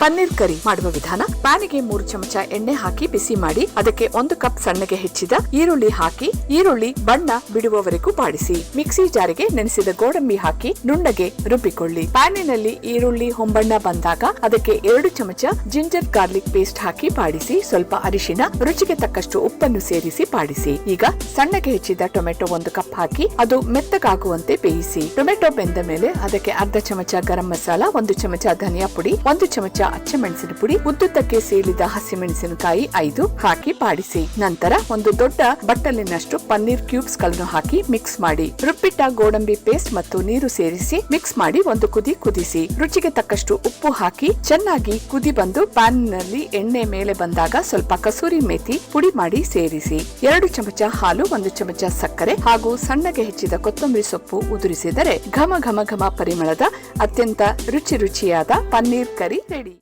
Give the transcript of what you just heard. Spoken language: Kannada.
ಪನ್ನೀರ್ ಕರಿ ಮಾಡುವ ವಿಧಾನ. ಪ್ಯಾನಿಗೆ ಮೂರು ಚಮಚ ಎಣ್ಣೆ ಹಾಕಿ ಬಿಸಿ ಮಾಡಿ, ಅದಕ್ಕೆ ಒಂದು ಕಪ್ ಸಣ್ಣಗೆ ಹೆಚ್ಚಿದ ಈರುಳ್ಳಿ ಹಾಕಿ, ಈರುಳ್ಳಿ, ಬಣ್ಣ ಬಿಡುವವರೆಗೂ ಬಾಡಿಸಿ. ಮಿಕ್ಸಿ ಜಾರಿಗೆ ನೆನೆಸಿದ ಗೋಡಂಬಿ ಹಾಕಿ ನುಣ್ಣಗೆ ರುಬ್ಬಿಕೊಳ್ಳಿ. ಪ್ಯಾನಿನಲ್ಲಿ ಈರುಳ್ಳಿ, ಹೊಂಬಣ್ಣ ಬಂದಾಗ ಅದಕ್ಕೆ ಎರಡು ಚಮಚ ಜಿಂಜರ್ ಗಾರ್ಲಿಕ್ ಪೇಸ್ಟ್ ಹಾಕಿ ಬಾಡಿಸಿ, ಸ್ವಲ್ಪ ಅರಿಶಿನ ರುಚಿಗೆ ತಕ್ಕಷ್ಟು ಉಪ್ಪನ್ನು ಸೇರಿಸಿ ಬಾಡಿಸಿ. ಈಗ ಸಣ್ಣಗೆ ಹೆಚ್ಚಿದ ಟೊಮೆಟೊ ಒಂದು ಕಪ್ ಹಾಕಿ, ಅದು ಮೆತ್ತಗಾಗುವಂತೆ ಬೇಯಿಸಿ. ಟೊಮೆಟೊ ಬೆಂದ ಮೇಲೆ ಅದಕ್ಕೆ ಅರ್ಧ ಚಮಚ ಗರಂ ಮಸಾಲ, ಒಂದು ಚಮಚ ಧನಿಯಾ ಪುಡಿ, ಒಂದು ಚಮಚ ಅಚ್ಚಮೆಣಸಿನ ಪುಡಿ ಉದ್ದುದ್ದಕ್ಕೆ ಸೀಳಿದ ಹಸಿಮೆಣಸಿನಕಾಯಿ ಐದು ಹಾಕಿ ಪಾಡಿಸಿ. ನಂತರ ಒಂದು ದೊಡ್ಡ ಬಟ್ಟಲಿನಷ್ಟು ಪನ್ನೀರ್ ಕ್ಯೂಬ್ಸ್ಗಳನ್ನು ಹಾಕಿ ಮಿಕ್ಸ್ ಮಾಡಿ. ರುಬ್ಬಿಟ್ಟ ಗೋಡಂಬಿ ಪೇಸ್ಟ್ ಮತ್ತು ನೀರು ಸೇರಿಸಿ ಮಿಕ್ಸ್ ಮಾಡಿ ಒಂದು ಕುದಿ ಕುದಿಸಿ. ರುಚಿಗೆ ತಕ್ಕಷ್ಟು ಉಪ್ಪು ಹಾಕಿ ಚೆನ್ನಾಗಿ ಕುದಿ ಬಂದು ಪ್ಯಾನ್ನಲ್ಲಿ ಎಣ್ಣೆ ಮೇಲೆ ಬಂದಾಗ ಸ್ವಲ್ಪ ಕಸೂರಿ ಮೇಥಿ ಪುಡಿ ಮಾಡಿ ಸೇರಿಸಿ. ಎರಡು ಚಮಚ ಹಾಲು, ಒಂದು ಚಮಚ ಸಕ್ಕರೆ ಹಾಗೂ ಸಣ್ಣಗೆ ಹೆಚ್ಚಿದ ಕೊತ್ತಂಬರಿ ಸೊಪ್ಪು ಉದುರಿಸಿದರೆ ಘಮ ಘಮ ಘಮ ಪರಿಮಳದ ಅತ್ಯಂತ ರುಚಿ ರುಚಿಯಾದ ಪನ್ನೀರ್ ಕರಿ ರೆಡಿ.